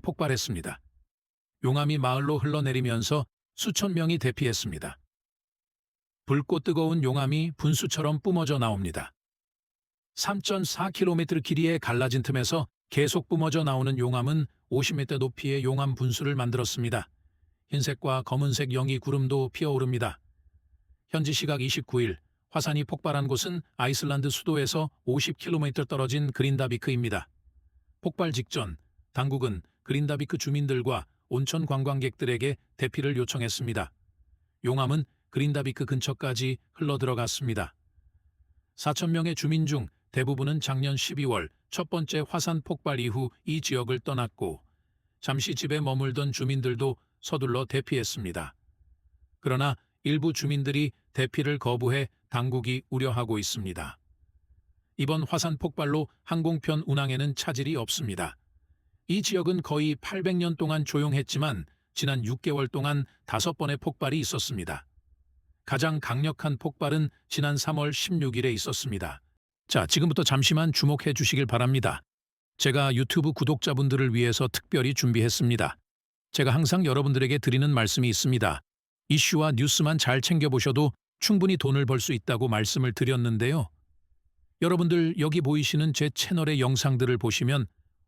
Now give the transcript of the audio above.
폭발했습니다. 용암이 마을로 흘러내리면서 수천 명이 대피했습니다. 붉고 뜨거운 용암이 분수처럼 뿜어져 나옵니다. 3.4km 길이의 갈라진 틈에서 계속 뿜어져 나오는 용암은 50m 높이의 용암 분수를 만들었습니다. 흰색과 검은색 영이 구름도 피어오릅니다. 현지 시각 29일 화산이 폭발한 곳은 아이슬란드 수도에서 50km 떨어진 그린다비크입니다. 폭발 직전 당국은 그린다비크 주민들과 온천 관광객들에게 대피를 요청했습니다. 용암은 그린다비크 근처까지 흘러들어갔습니다. 4천 명의 주민 중 대부분은 작년 12월 첫 번째 화산 폭발 이후 이 지역을 떠났고 잠시 집에 머물던 주민들도 서둘러 대피했습니다. 그러나 일부 주민들이 대피를 거부해 당국이 우려하고 있습니다. 이번 화산 폭발로 항공편 운항에는 차질이 없습니다. 이 지역은 거의 800년 동안 조용했지만 지난 6개월 동안 다섯 번의 폭발이 있었습니다. 가장 강력한 폭발은 지난 3월 16일에 있었습니다. 자, 지금부터 잠시만 주목해 주시길 바랍니다. 제가 유튜브 구독자분들을 위해서 특별히 준비했습니다. 제가 항상 여러분들에게 드리는 말씀이 있습니다. 이슈와 뉴스만 잘 챙겨보셔도 충분히 돈을 벌 수 있다고 말씀을 드렸는데요. 여러분들 여기 보이시는 제 채널의 영상들을 보시면